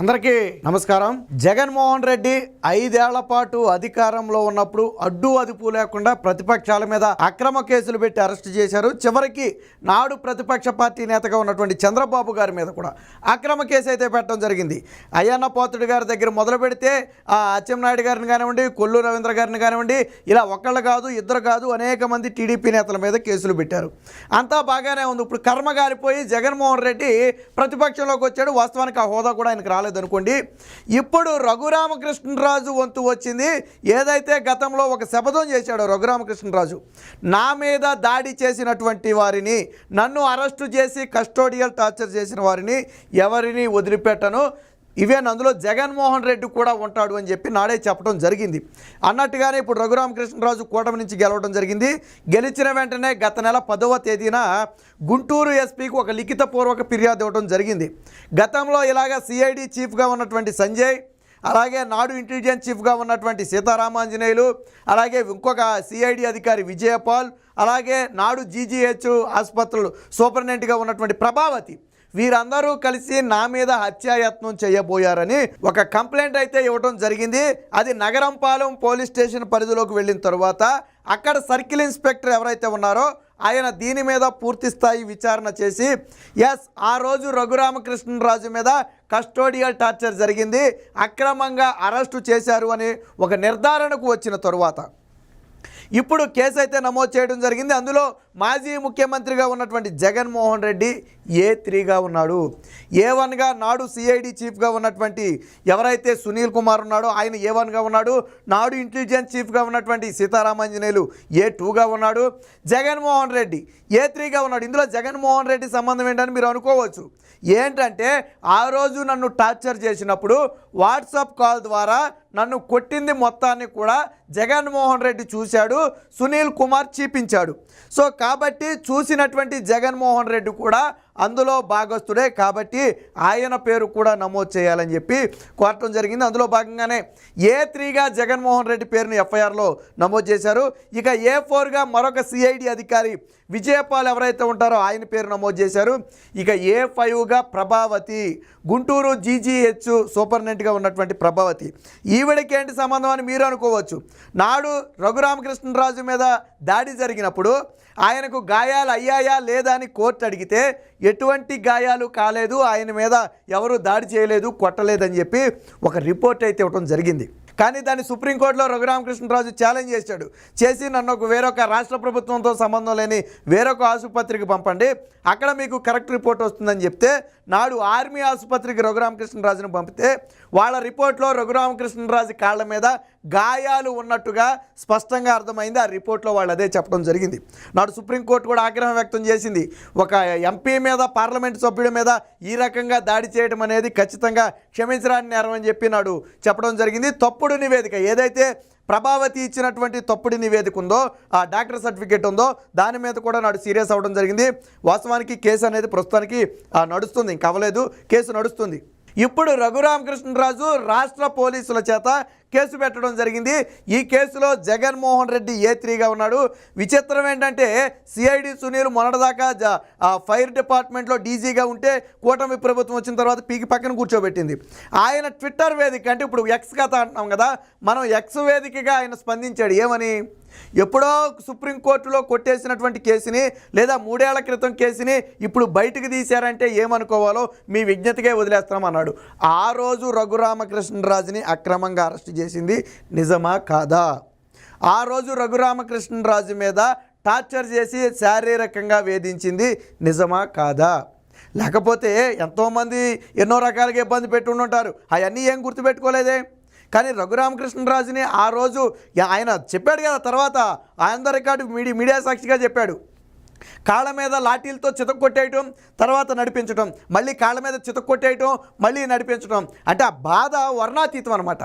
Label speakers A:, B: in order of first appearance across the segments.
A: అందరికీ నమస్కారం. జగన్మోహన్ రెడ్డి ఐదేళ్ళ పాటు అధికారంలో ఉన్నప్పుడు అడ్డు అదుపు లేకుండా ప్రతిపక్షాల మీద అక్రమ కేసులు పెట్టి అరెస్ట్ చేశారు. చివరికి నాడు ప్రతిపక్ష పార్టీ నేతగా ఉన్నటువంటి చంద్రబాబు గారి మీద కూడా అక్రమ కేసు అయితే పెట్టడం జరిగింది. అయ్యన్న పోతుడి గారి దగ్గర మొదలు పెడితే ఆ అచ్చెన్నాయుడు గారిని కానివ్వండి కొల్లు రవీంద్ర గారిని కానివ్వండి ఇలా ఒక్కళ్ళు కాదు ఇద్దరు కాదు అనేక మంది టీడీపీ నేతల మీద కేసులు పెట్టారు. అంతా బాగానే ఉంది. ఇప్పుడు కర్మ గారిపోయి జగన్మోహన్ రెడ్డి ప్రతిపక్షంలోకి వచ్చాడు. వాస్తవానికి ఆ హోదా కూడా ఆయనకు రాలేదనుకోండి. ఇప్పుడు రఘురామకృష్ణరాజు వంతు వచ్చింది. ఏదైతే గతంలో ఒక శపథం చేశాడో రఘురామకృష్ణరాజు నా మీద దాడి చేసినటువంటి వారిని నన్ను అరెస్టు చేసి కస్టోడియల్ టార్చర్ చేసిన వారిని ఎవరిని వదిలిపెట్టను. ఈవెన్ అందులో జగన్మోహన్ రెడ్డి కూడా ఉంటాడు అని చెప్పి నాడే చెప్పడం జరిగింది. అన్నట్టుగానే ఇప్పుడు రఘురామకృష్ణరాజు కూటమి నుంచి గెలవడం జరిగింది. గెలిచిన వెంటనే గత నెల పదవ తేదీన గుంటూరు ఎస్పీకి ఒక లిఖితపూర్వక ఫిర్యాదు ఇవ్వడం జరిగింది. గతంలో ఇలాగ సిఐడి చీఫ్గా ఉన్నటువంటి సంజయ్ అలాగే నాడు ఇంటెలిజెన్స్ చీఫ్గా ఉన్నటువంటి సీతారామాంజనేయులు అలాగే ఇంకొక సిఐడి అధికారి విజయపాల్ అలాగే నాడు జీజీహెచ్ ఆసుపత్రులు సూపరింటెండెంట్గా ఉన్నటువంటి ప్రభావతి వీరందరూ కలిసి నా మీద హత్యాయత్నం చేయబోయారని ఒక కంప్లైంట్ అయితే ఇవ్వడం జరిగింది. అది నగరంపాలెం పోలీస్ స్టేషన్ పరిధిలోకి వెళ్ళిన తరువాత అక్కడ సర్కిల్ ఇన్స్పెక్టర్ ఎవరైతే ఉన్నారో ఆయన దీని మీద పూర్తి స్థాయి విచారణ చేసి ఎస్ ఆ రోజు రఘురామకృష్ణరాజు మీద కస్టోడియల్ టార్చర్ జరిగింది. అక్రమంగా అరెస్టు చేశారు అని ఒక నిర్ధారణకు వచ్చిన తరువాత. ఇప్పుడు కేసు అయితే నమోదు చేయడం జరిగింది. అందులో మాజీ ముఖ్యమంత్రిగా ఉన్నటువంటి జగన్మోహన్ రెడ్డి ఏ త్రీగా ఉన్నాడు. ఏ వన్గా నాడు సిఐడి చీఫ్గా ఉన్నటువంటి ఎవరైతే సునీల్ కుమార్ ఉన్నాడో ఆయన ఏ వన్గా ఉన్నాడు. నాడు ఇంటెలిజెన్స్ చీఫ్గా ఉన్నటువంటి సీతారామాంజనేయులు ఏ టూగా ఉన్నాడు. జగన్మోహన్ రెడ్డి ఏ త్రీగా ఉన్నాడు. ఇందులో జగన్మోహన్ రెడ్డి సంబంధం ఏంటని మీరు అనుకోవచ్చు. ఏంటంటే ఆ రోజు నన్ను టార్చర్ చేసినప్పుడు వాట్సాప్ కాల్ ద్వారా నన్ను కొట్టింది మొత్తాన్ని కూడా జగన్మోహన్ రెడ్డి చూశాడు సునీల్ కుమార్ చూపించాడు. సో కాబట్టి చూసినటువంటి జగన్మోహన్ రెడ్డి కూడా అందులో భాగస్థుడే కాబట్టి ఆయన పేరు కూడా నమోదు చేయాలని చెప్పి కోరటం జరిగింది. అందులో భాగంగానే ఏ త్రీగా జగన్మోహన్ రెడ్డి పేరుని ఎఫ్ఐఆర్లో నమోదు చేశారు. ఇక ఏ ఫోర్గా మరొక సిఐడి అధికారి విజయపాల్ ఎవరైతే ఉంటారో ఆయన పేరు నమోదు చేశారు. ఇక ఏ ఫైవ్గా ప్రభావతి గుంటూరు జీజీహెచ్ సూపరింటెండెంట్గా ఉన్నటువంటి ప్రభావతి. ఈవిడకేంటి సంబంధం అని మీరు అనుకోవచ్చు. నాడు రఘురామకృష్ణరాజు మీద దాడి జరిగినప్పుడు ఆయనకు గాయాలు అయ్యాయా లేదా అని కోర్టు అడిగితే ఎటువంటి గాయాలు కాలేదు. ఆయన మీద ఎవరు దాడి చేయలేదు కొట్టలేదని చెప్పి ఒక రిపోర్ట్ అయితే ఇవ్వడం జరిగింది. కానీ దాన్ని సుప్రీంకోర్టులో రఘురామకృష్ణరాజు ఛాలెంజ్ చేశాడు. చేసి నన్ను ఒక వేరొక రాష్ట్ర ప్రభుత్వంతో సంబంధం లేని వేరొక ఆసుపత్రికి పంపండి. అక్కడ మీకు కరెక్ట్ రిపోర్ట్ వస్తుందని చెప్తే నాడు ఆర్మీ ఆసుపత్రికి రఘురామకృష్ణరాజును పంపితే వాళ్ళ రిపోర్ట్లో రఘురామకృష్ణరాజు కాళ్ళ మీద గాయాలు ఉన్నట్టుగా స్పష్టంగా అర్థమైంది. ఆ రిపోర్ట్లో వాళ్ళు అదే చెప్పడం జరిగింది. నాడు సుప్రీంకోర్టు కూడా ఆగ్రహం వ్యక్తం చేసింది. ఒక ఎంపీ మీద పార్లమెంట్ సభ్యుడి మీద ఈ రకంగా దాడి చేయడం అనేది ఖచ్చితంగా క్షమించరాని నేరం అని చెప్పి నాడు చెప్పడం జరిగింది. తప్పు తప్పుడు నివేదిక ఏదైతే ప్రభావతి ఇచ్చినటువంటి తప్పుడు నివేదిక ఉందో ఆ డాక్టర్ సర్టిఫికేట్ ఉందో దాని మీద కూడా నాడు సీరియస్ అవ్వడం జరిగింది. వాస్తవానికి కేసు అనేది ప్రస్తుతానికి నడుస్తుంది. ఇంకా అవ్వలేదు. కేసు నడుస్తుంది. ఇప్పుడు రఘురామకృష్ణరాజు రాష్ట్ర పోలీసుల చేత కేసు పెట్టడం జరిగింది. ఈ కేసులో జగన్మోహన్ రెడ్డి ఏ త్రీగా ఉన్నాడు? విచిత్రం ఏంటంటే సిఐడి సునీల్ మొన్నటిదాకా జ ఆ ఫైర్ డిపార్ట్మెంట్లో డీజీగా ఉంటే కూటమి ప్రభుత్వం వచ్చిన తర్వాత పీకి పక్కన కూర్చోబెట్టింది. ఆయన ట్విట్టర్ వేదిక అంటే ఇప్పుడు ఎక్స్ కథ అంటున్నాం కదా మనం ఎక్స్ వేదికగా ఆయన స్పందించాడు. ఏమని? ఎప్పుడో సుప్రీంకోర్టులో కొట్టేసినటువంటి కేసుని లేదా మూడేళ్ళ క్రితం కేసుని ఇప్పుడు బయటకు తీశారంటే ఏమనుకోవాలో మీ విజ్ఞతగా వదిలేస్తామన్నాడు ఆ రోజు రఘురామకృష్ణరాజుని అక్రమంగా అరెస్ట్ చేసింది నిజమా కాదా? ఆ రోజు రఘురామకృష్ణరాజు మీద టార్చర్ చేసి శారీరకంగా వేధించింది నిజమా కాదా? లేకపోతే ఎంతోమంది ఎన్నో రకాలుగా ఇబ్బంది పెట్టి ఉంటారు అవన్నీ ఏం గుర్తుపెట్టుకోలేదే? కానీ రఘురామకృష్ణరాజుని ఆ రోజు ఆయన చెప్పాడు కదా తర్వాత ఆయన రికార్డు మీడియా మీడియా సాక్షిగా చెప్పాడు. కాళ్ళ మీద లాఠీలతో చితక్ కొట్టేయటం తర్వాత నడిపించడం మళ్ళీ కాళ్ళ మీద చితక్ కొట్టేయటం మళ్ళీ నడిపించడం అంటే ఆ బాధ వర్ణాతీతం అనమాట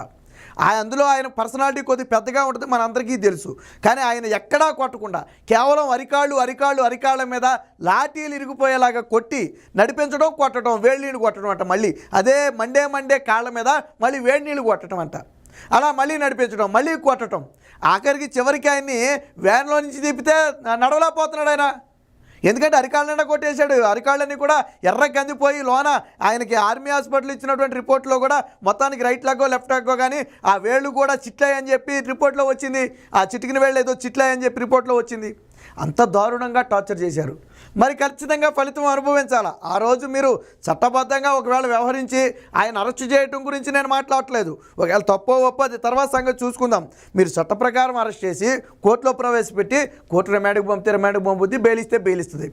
A: అందులో ఆయన పర్సనాలిటీ కొద్ది పెద్దగా ఉంటుంది మనందరికీ తెలుసు. కానీ ఆయన ఎక్కడా కొట్టకుండా కేవలం అరికాళ్ళు అరికాళ్ళు అరికాళ్ళ మీద లాఠీలు ఇరిగిపోయేలాగా కొట్టి నడిపించడం కొట్టడం వేడి నీళ్ళు కొట్టడం అంట మళ్ళీ. అదే మండే మండే కాళ్ళ మీద మళ్ళీ వేడి నీళ్ళు కొట్టడం అంట. అలా మళ్ళీ నడిపించడం మళ్ళీ కొట్టడం. ఆఖరికి చివరికి ఆయన్ని వ్యాన్లో నుంచి తిప్పితే నడవలేకపోతున్నాడు ఆయన. ఎందుకంటే అరికాళ్ళ కొట్టేశాడు. అరికాళ్ళని కూడా ఎర్ర కందిపోయి లోన ఆయనకి ఆర్మీ హాస్పిటల్ ఇచ్చినటువంటి రిపోర్ట్లో కూడా మొత్తానికి రైట్ లాగో లెఫ్ట్ లాగో కానీ ఆ వేళ్ళు కూడా చిట్లాయని చెప్పి రిపోర్ట్లో వచ్చింది. ఆ చిటికిన వేళ్ళు ఏదో చిట్లాయని చెప్పి రిపోర్ట్లో వచ్చింది. అంత దారుణంగా టార్చర్ చేశారు. మరి ఖచ్చితంగా ఫలితం అనుభవించాలా? ఆ రోజు మీరు చట్టబద్ధంగా ఒకవేళ వ్యవహరించి ఆయన అరెస్ట్ చేయటం గురించి నేను మాట్లాడట్లేదు ఒకవేళ తప్పో ఒప్పో అది తర్వాత సంగతి చూసుకుందాం. మీరు చట్ట ప్రకారం అరెస్ట్ చేసి కోర్టులో ప్రవేశపెట్టి కోర్టు రిమాండ్కి పంపితే రిమాండ్కి పంపుద్ది బెయిలిస్తే బెయిలిస్తుంది.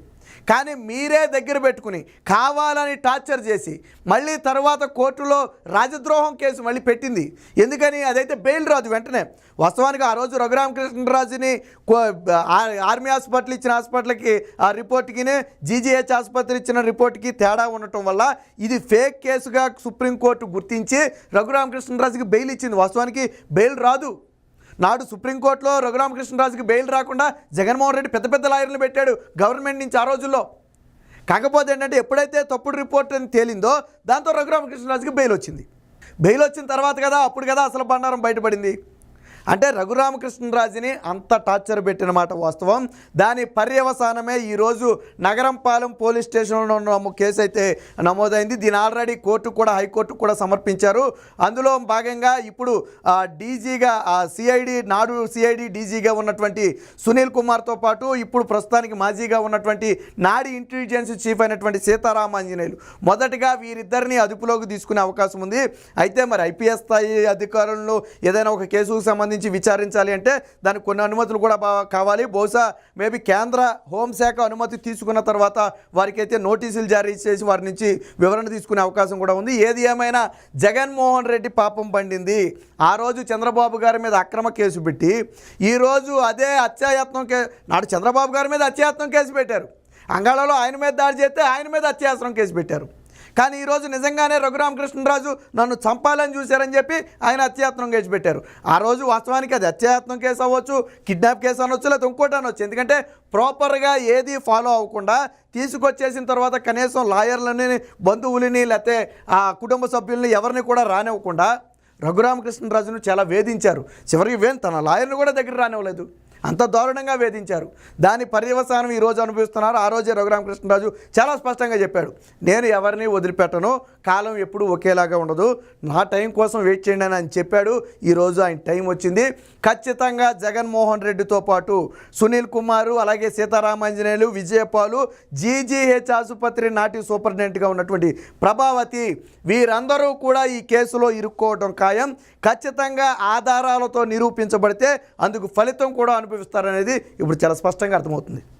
A: కానీ మీరే దగ్గర పెట్టుకుని కావాలని టార్చర్ చేసి మళ్ళీ తర్వాత కోర్టులో రాజద్రోహం కేసు మళ్ళీ పెట్టింది. ఎందుకని? అదైతే బెయిల్ రాదు వెంటనే. వాస్తవానికి ఆ రోజు రఘురామకృష్ణరాజుని కో- ఆర్మీ హాస్పిటల్ ఇచ్చిన హాస్పిటల్కి ఆ రిపోర్ట్కి జీజీహెచ్ ఆసుపత్రి ఇచ్చిన రిపోర్ట్కి తేడా ఉండటం వల్ల ఇది ఫేక్ కేసుగా సుప్రీంకోర్టు గుర్తించి రఘురామకృష్ణరాజుకి బెయిల్ ఇచ్చింది. వాస్తవానికి బెయిల్ రాదు. నాడు సుప్రీంకోర్టులో రఘురామకృష్ణరాజుకి బెయిల్ రాకుండా జగన్మోహన్ రెడ్డి పెద్ద పెద్ద లాయర్లు పెట్టాడు గవర్నమెంట్ నుంచి ఆ రోజుల్లో. కాకపోతే ఏంటంటే ఎప్పుడైతే తప్పుడు రిపోర్ట్ అని తేలిందో దాంతో రఘురామకృష్ణరాజుకి బెయిల్ వచ్చింది. బెయిల్ వచ్చిన తర్వాత కదా అప్పుడు కదా అసలు బండారం బయటపడింది. అంటే రఘురామకృష్ణరాజుని అంత టార్చర్ పెట్టిన మాట వాస్తవం. దాని పర్యవసానమే ఈరోజు నగరంపాలెం పోలీస్ స్టేషన్లో ఉన్న కేసు అయితే నమోదైంది. దీని ఆల్రెడీ కోర్టు కూడా హైకోర్టు కూడా సమర్పించారు. అందులో భాగంగా ఇప్పుడు డీజీగా సిఐడి నాడు సిఐడి డీజీగా ఉన్నటువంటి సునీల్ కుమార్తో పాటు ఇప్పుడు ప్రస్తుతానికి మాజీగా ఉన్నటువంటి నాడి ఇంటెలిజెన్స్ చీఫ్ అయినటువంటి సీతారామాంజనేయులు. మొదటగా వీరిద్దరిని అదుపులోకి తీసుకునే అవకాశం ఉంది. అయితే మరి ఐపీఎస్ స్థాయి అధికారులను ఏదైనా ఒక కేసుకు సంబంధించి విచారించాలి అంటే దానికి కొన్ని అనుమతులు కూడా కావాలి. బహుశా మేబీ కేంద్ర హోంశాఖ అనుమతి తీసుకున్న తర్వాత వారికైతే నోటీసులు జారీ చేసి వారి నుంచి వివరణ తీసుకునే అవకాశం కూడా ఉంది. ఏది ఏమైనా జగన్మోహన్ రెడ్డి పాపం పండింది. ఆ రోజు చంద్రబాబు గారి మీద అక్రమ కేసు పెట్టి ఈరోజు అదే అత్యాయత్నం కే నాడు చంద్రబాబు గారి మీద అత్యాయత్నం కేసు పెట్టారు. అంగాళలో ఆయన మీద దాడి చేస్తే ఆయన మీద అత్యాయత్నం కేసు పెట్టారు. కానీ ఈరోజు నిజంగానే రఘురామకృష్ణరాజు నన్ను చంపాలని చూశారని చెప్పి ఆయన అత్యయత్నం కేసు పెట్టారు. ఆ రోజు వాస్తవానికి అది అత్యాయత్నం కేసు అవ్వచ్చు కిడ్నాప్ కేసు అనొచ్చు లేదా ఇంకోటి అనొచ్చు. ఎందుకంటే ప్రాపర్గా ఏది ఫాలో అవ్వకుండా తీసుకొచ్చేసిన తర్వాత కనీసం లాయర్లని బంధువులని లేకపోతే ఆ కుటుంబ సభ్యుల్ని ఎవరిని కూడా రానివ్వకుండా రఘురామకృష్ణరాజును చాలా వేధించారు. చివరికి వేన్ తన లాయర్ని కూడా దగ్గర రానివ్వలేదు. అంత దారుణంగా వేధించారు. దాని పర్యవసానం ఈ రోజు అనుభవిస్తున్నారు. ఆ రోజే రఘురామకృష్ణరాజు చాలా స్పష్టంగా చెప్పాడు. నేను ఎవరిని వదిలిపెట్టను కాలం ఎప్పుడు ఒకేలాగా ఉండదు నా టైం కోసం వెయిట్ చేయండి అని ఆయన చెప్పాడు. ఈరోజు ఆయన టైం వచ్చింది. ఖచ్చితంగా జగన్మోహన్ రెడ్డితో పాటు సునీల్ కుమారు అలాగే సీతారామాంజనేయులు విజయపాలు జీజీహెచ్ ఆసుపత్రి నాటి సూపరింటెండెంట్గా ఉన్నటువంటి ప్రభావతి వీరందరూ కూడా ఈ కేసులో ఇరుక్కోవడం ఖాయం. ఖచ్చితంగా ఆధారాలతో నిరూపించబడితే అందుకు ఫలితం కూడా అనుభవిస్తారనేది ఇప్పుడు చాలా స్పష్టంగా అర్థమవుతుంది.